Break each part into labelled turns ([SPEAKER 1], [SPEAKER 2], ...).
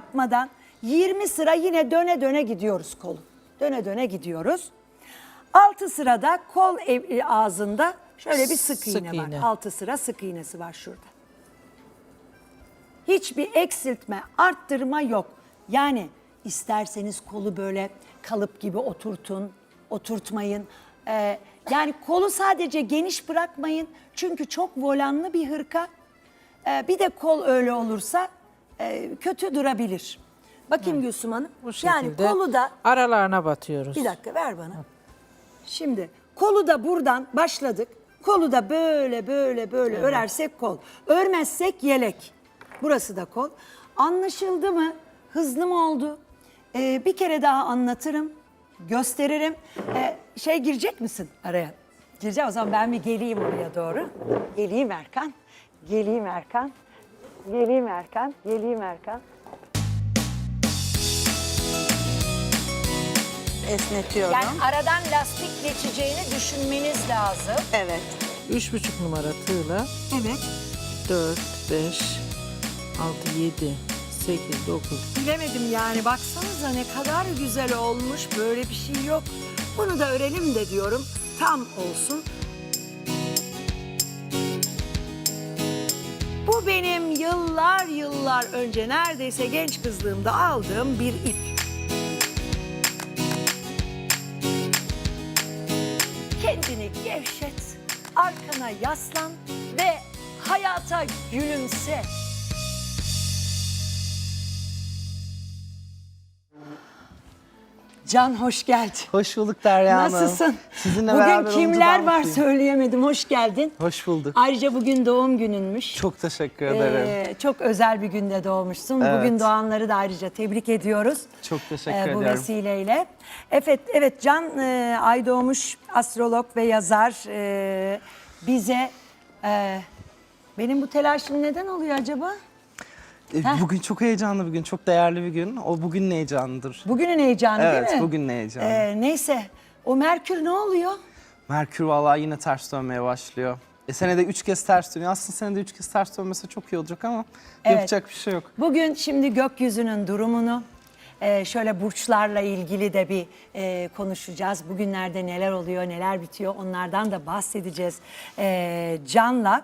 [SPEAKER 1] yapmadan 20 sıra yine döne döne gidiyoruz kolu. Döne döne gidiyoruz. 6 sırada kol ev- ağzında şöyle bir sık,
[SPEAKER 2] Sık
[SPEAKER 1] iğne,
[SPEAKER 2] iğne.
[SPEAKER 1] var. 6 sıra sık iğnesi var şurada. Hiçbir eksiltme, arttırma yok. Yani isterseniz kolu böyle kalıp gibi oturtun, oturtmayın. Ee, yani kolu sadece geniş bırakmayın. Çünkü çok volanlı bir hırka. Ee, bir de kol öyle olursa e, kötü durabilir. Bakayım Gülsüm Hanım.
[SPEAKER 2] Bu
[SPEAKER 1] yani
[SPEAKER 2] şekilde
[SPEAKER 1] kolu da
[SPEAKER 2] aralarına batıyoruz.
[SPEAKER 1] bir dakika ver bana. Şimdi kolu da buradan başladık. Kolu da böyle böyle böyle örersek kol. Örmezsek yelek. Burası da kol. Anlaşıldı mı? Hızlı mı oldu? Ee, bir kere daha anlatırım. Gösteririm. Ee, şey girecek misin araya? Gireceğim o zaman ben bir geleyim oraya doğru. Geleyim Erkan. Geleyim Erkan. Geleyim Erkan. Geleyim Erkan.
[SPEAKER 3] esnetiyorum.
[SPEAKER 1] Yani aradan lastik geçeceğini düşünmeniz lazım.
[SPEAKER 3] Evet.
[SPEAKER 2] Üç buçuk numara tığla
[SPEAKER 1] Evet.
[SPEAKER 2] 4, 5, 6, 7, 8, 9.
[SPEAKER 1] Bilemedim yani baksanıza ne kadar güzel olmuş böyle bir şey yok. Bunu da örelim de diyorum tam olsun. Bu benim yıllar yıllar önce neredeyse genç kızlığımda aldığım bir ip. Kendini gevşet, arkana yaslan ve hayata gülümse. Can hoş geldin.
[SPEAKER 4] Hoş bulduk Derya Hanım.
[SPEAKER 1] Nasılsın?
[SPEAKER 4] Sizinle
[SPEAKER 1] bugün
[SPEAKER 4] beraber
[SPEAKER 1] kimler var
[SPEAKER 4] mutluyum.
[SPEAKER 1] söyleyemedim. Hoş geldin.
[SPEAKER 4] Hoş bulduk.
[SPEAKER 1] Ayrıca bugün doğum gününmüş.
[SPEAKER 4] Çok teşekkür ederim.
[SPEAKER 1] Ee, çok özel bir günde doğmuşsun.
[SPEAKER 4] Evet.
[SPEAKER 1] Bugün doğanları da ayrıca tebrik ediyoruz.
[SPEAKER 4] Çok teşekkür
[SPEAKER 1] Ee, bu
[SPEAKER 4] ediyorum.
[SPEAKER 1] vesileyle. Evet, evet Can e, Ay doğmuş astrolog ve yazar e, bize e, benim bu telaşım neden oluyor acaba?
[SPEAKER 4] Ee, Bugün çok heyecanlı bir gün, çok değerli bir gün. O bugünün heyecanıdır.
[SPEAKER 1] Bugünün heyecanı
[SPEAKER 4] Evet,
[SPEAKER 1] değil mi?
[SPEAKER 4] bugünün heyecanı.
[SPEAKER 1] Ee, neyse o Merkür ne oluyor?
[SPEAKER 4] Merkür vallahi yine ters dönmeye başlıyor. E senede üç kez ters dönüyor. Aslında senede üç kez ters dönmesi çok iyi olacak ama
[SPEAKER 1] Evet.
[SPEAKER 4] yapacak bir şey yok.
[SPEAKER 1] Bugün şimdi gökyüzünün durumunu e, şöyle burçlarla ilgili de bir e, konuşacağız. Bugünlerde neler oluyor, neler bitiyor onlardan da bahsedeceğiz e, Can'la.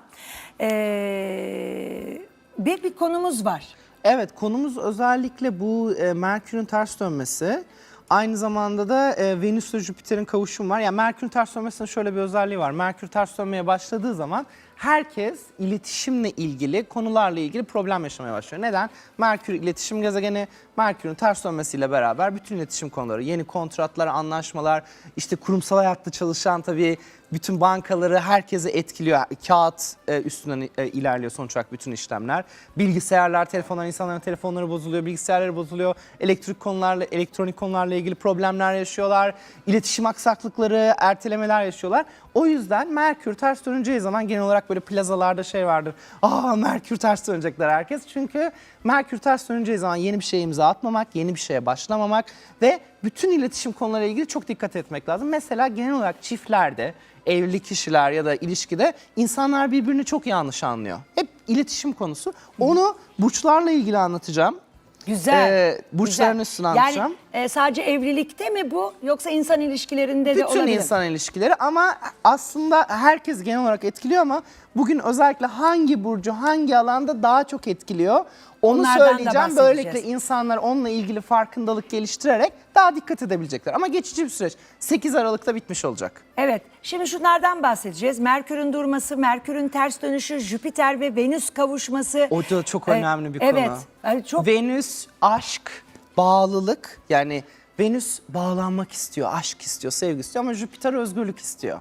[SPEAKER 1] E, bir, bir konumuz var.
[SPEAKER 4] Evet konumuz özellikle bu e, Merkür'ün ters dönmesi. Aynı zamanda da e, Venüs ile Jüpiter'in kavuşumu var. Yani Merkür'ün ters dönmesinin şöyle bir özelliği var. Merkür ters dönmeye başladığı zaman herkes iletişimle ilgili, konularla ilgili problem yaşamaya başlıyor. Neden? Merkür iletişim gezegeni, Merkür'ün ters dönmesiyle beraber bütün iletişim konuları, yeni kontratlar, anlaşmalar, işte kurumsal hayatta çalışan tabii bütün bankaları herkese etkiliyor. Kağıt e, üstünden e, ilerliyor sonuç olarak bütün işlemler. Bilgisayarlar, telefonlar, insanların telefonları bozuluyor, bilgisayarları bozuluyor. Elektrik konularla, elektronik konularla ilgili problemler yaşıyorlar. İletişim aksaklıkları, ertelemeler yaşıyorlar. O yüzden Merkür ters döneceği zaman genel olarak böyle plazalarda şey vardır. Aa Merkür ters dönecekler herkes. Çünkü Merkür ters döneceği zaman yeni bir şeye imza atmamak, yeni bir şeye başlamamak ve bütün iletişim konularıyla ilgili çok dikkat etmek lazım. Mesela genel olarak çiftlerde, evli kişiler ya da ilişkide insanlar birbirini çok yanlış anlıyor. Hep iletişim konusu. Onu burçlarla ilgili anlatacağım.
[SPEAKER 1] Güzel.
[SPEAKER 4] Ee, burçların
[SPEAKER 1] güzel.
[SPEAKER 4] üstüne anlatacağım.
[SPEAKER 1] Yani e, sadece evlilikte mi bu yoksa insan ilişkilerinde de
[SPEAKER 4] Bütün
[SPEAKER 1] olabilir?
[SPEAKER 4] insan ilişkileri ama aslında herkes genel olarak etkiliyor ama bugün özellikle hangi burcu hangi alanda daha çok etkiliyor onu
[SPEAKER 1] Onlardan da
[SPEAKER 4] söyleyeceğim.
[SPEAKER 1] bahsedeceğiz.
[SPEAKER 4] Böylelikle insanlar onunla ilgili farkındalık geliştirerek daha dikkat edebilecekler. Ama geçici bir süreç. 8 Aralık'ta bitmiş olacak.
[SPEAKER 1] Evet, şimdi şunlardan bahsedeceğiz. Merkür'ün durması, Merkür'ün ters dönüşü, Jüpiter ve Venüs kavuşması.
[SPEAKER 4] O da çok
[SPEAKER 1] Ee,
[SPEAKER 4] önemli bir
[SPEAKER 1] evet,
[SPEAKER 4] konu.
[SPEAKER 1] yani çok
[SPEAKER 4] Venüs aşk, bağlılık yani Venüs bağlanmak istiyor, aşk istiyor, sevgi istiyor ama Jüpiter özgürlük istiyor.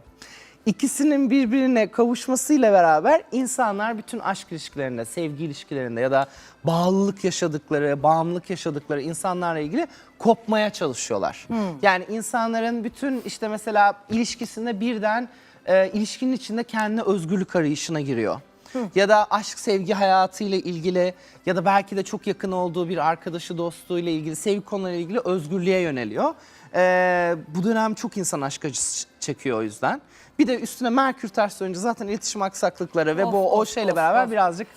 [SPEAKER 4] İkisinin birbirine kavuşmasıyla beraber insanlar bütün aşk ilişkilerinde, sevgi ilişkilerinde ya da bağlılık yaşadıkları, bağımlılık yaşadıkları insanlarla ilgili kopmaya çalışıyorlar. Yani insanların bütün işte mesela ilişkisinde birden e, ilişkinin içinde kendine özgürlük arayışına giriyor ya da aşk sevgi hayatıyla ilgili ya da belki de çok yakın olduğu bir arkadaşı dostluğuyla ilgili sevgi konularıyla ilgili özgürlüğe yöneliyor. Ee, bu dönem çok insan aşk acısı çekiyor o yüzden. Bir de üstüne Merkür ters dönünce zaten iletişim aksaklıkları ve
[SPEAKER 1] Of,
[SPEAKER 4] bu o
[SPEAKER 1] of,
[SPEAKER 4] şeyle
[SPEAKER 1] of,
[SPEAKER 4] beraber
[SPEAKER 1] of.
[SPEAKER 4] birazcık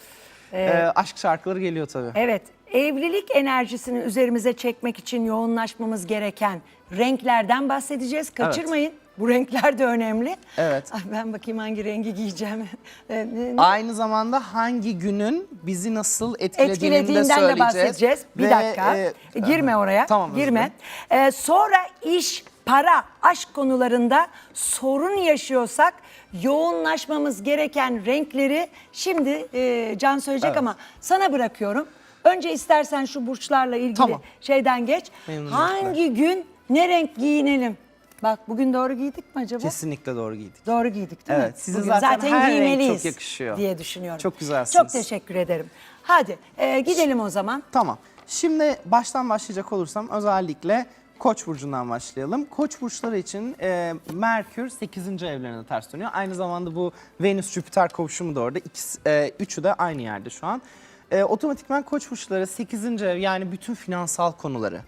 [SPEAKER 4] e, aşk şarkıları geliyor tabii.
[SPEAKER 1] evet evlilik enerjisini üzerimize çekmek için yoğunlaşmamız gereken renklerden bahsedeceğiz. Kaçırmayın. Bu renkler de önemli.
[SPEAKER 4] Evet.
[SPEAKER 1] Ay ben bakayım hangi rengi giyeceğim. Ee, ne- ne-
[SPEAKER 4] Aynı zamanda hangi günün bizi nasıl etkilediğini de
[SPEAKER 1] etkilediğinden de
[SPEAKER 4] söyleyeceğiz.
[SPEAKER 1] bahsedeceğiz. Bir
[SPEAKER 4] Ve,
[SPEAKER 1] dakika.
[SPEAKER 4] e,
[SPEAKER 1] Girme oraya.
[SPEAKER 4] Tamam, özür
[SPEAKER 1] Girme.
[SPEAKER 4] dilerim.
[SPEAKER 1] Ee, sonra iş, para, aşk konularında sorun yaşıyorsak yoğunlaşmamız gereken renkleri şimdi e, Can söyleyecek ama sana bırakıyorum. Önce istersen şu burçlarla ilgili
[SPEAKER 4] Tamam.
[SPEAKER 1] şeyden geç.
[SPEAKER 4] Memnuniyetle.
[SPEAKER 1] Hangi gün ne renk giyinelim? Bak bugün doğru giydik mi acaba?
[SPEAKER 4] Kesinlikle doğru giydik.
[SPEAKER 1] Doğru giydik değil mi?
[SPEAKER 4] Evet, size
[SPEAKER 1] Bugün
[SPEAKER 4] zaten her renk
[SPEAKER 1] giymeliyiz
[SPEAKER 4] çok yakışıyor.
[SPEAKER 1] diye düşünüyorum.
[SPEAKER 4] Çok güzelsiniz.
[SPEAKER 1] Çok teşekkür ederim. Hadi e, gidelim o zaman.
[SPEAKER 4] Tamam. Şimdi baştan başlayacak olursam özellikle Koç burcundan başlayalım. Koç burçları için e, Merkür 8. evlerine ters dönüyor. Aynı zamanda bu Venüs Jüpiter kavuşumu da orada. İkisi, e, üçü de aynı yerde şu an. E, otomatikman Koç burçları 8. ev yani bütün finansal konuları,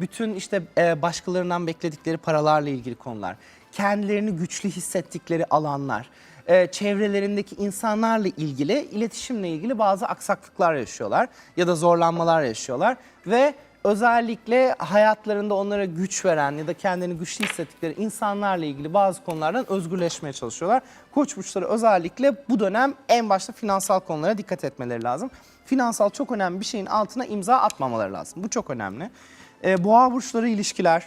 [SPEAKER 4] bütün işte e, başkalarından bekledikleri paralarla ilgili konular, kendilerini güçlü hissettikleri alanlar, e, çevrelerindeki insanlarla ilgili, iletişimle ilgili bazı aksaklıklar yaşıyorlar ya da zorlanmalar yaşıyorlar ve özellikle hayatlarında onlara güç veren ya da kendini güçlü hissettikleri insanlarla ilgili bazı konulardan özgürleşmeye çalışıyorlar. Koç burçları özellikle bu dönem en başta finansal konulara dikkat etmeleri lazım. Finansal çok önemli bir şeyin altına imza atmamaları lazım. Bu çok önemli. E, boğa burçları ilişkiler,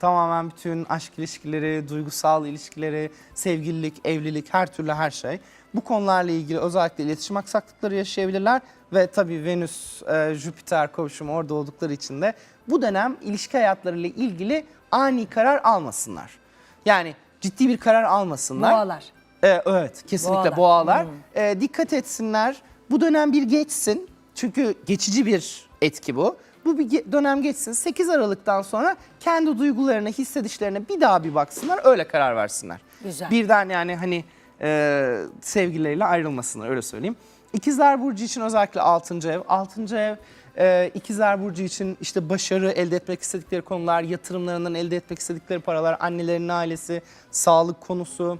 [SPEAKER 4] Tamamen bütün aşk ilişkileri, duygusal ilişkileri, sevgililik, evlilik, her türlü her şey. Bu konularla ilgili özellikle iletişim aksaklıkları yaşayabilirler. Ve tabii Venüs, e, Jüpiter kavuşumu orada oldukları için de bu dönem ilişki hayatlarıyla ilgili ani karar almasınlar. Yani ciddi bir karar almasınlar.
[SPEAKER 1] Boğalar.
[SPEAKER 4] Ee, evet kesinlikle
[SPEAKER 1] Boğalar.
[SPEAKER 4] boğalar. Ee, dikkat etsinler. Bu dönem bir geçsin. Çünkü geçici bir etki bu. Bu bir dönem geçsin. 8 Aralık'tan sonra kendi duygularına, hissedişlerine bir daha bir baksınlar. Öyle karar versinler.
[SPEAKER 1] Güzel.
[SPEAKER 4] Birden yani hani e, sevgilileriyle ayrılmasınlar öyle söyleyeyim. İkizler Burcu için özellikle 6. ev. 6. ev e, İkizler Burcu için işte başarı elde etmek istedikleri konular, yatırımlarından elde etmek istedikleri paralar, annelerinin ailesi, sağlık konusu,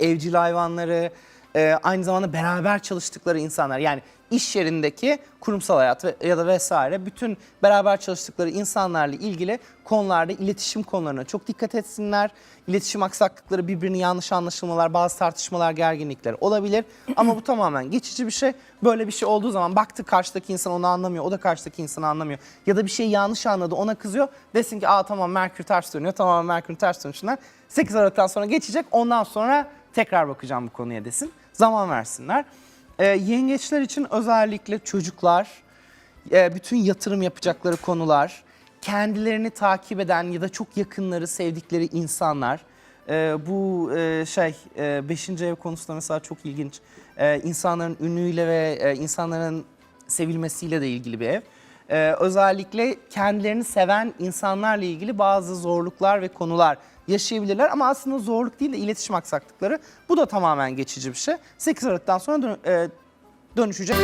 [SPEAKER 4] evcil hayvanları, e, aynı zamanda beraber çalıştıkları insanlar yani iş yerindeki kurumsal hayat ya da vesaire bütün beraber çalıştıkları insanlarla ilgili konularda iletişim konularına çok dikkat etsinler. İletişim aksaklıkları, birbirini yanlış anlaşılmalar, bazı tartışmalar, gerginlikler olabilir. Ama bu tamamen geçici bir şey. Böyle bir şey olduğu zaman baktı karşıdaki insan onu anlamıyor, o da karşıdaki insanı anlamıyor. Ya da bir şeyi yanlış anladı, ona kızıyor. Desin ki aa tamam Merkür ters dönüyor, tamam Merkür ters dönüşünden 8 Aralık'tan sonra geçecek. Ondan sonra tekrar bakacağım bu konuya desin. Zaman versinler. Ee, yengeçler için özellikle çocuklar, e, bütün yatırım yapacakları konular, kendilerini takip eden ya da çok yakınları, sevdikleri insanlar. e, bu e, şey 5. ev konusunda mesela çok ilginç. E, insanların ünüyle ve e, insanların sevilmesiyle de ilgili bir ev. Ee, özellikle kendilerini seven insanlarla ilgili bazı zorluklar ve konular yaşayabilirler ama aslında zorluk değil de iletişim aksaklıkları. Bu da tamamen geçici bir şey. 8 Aralık'tan sonra dön- e, dönüşecek.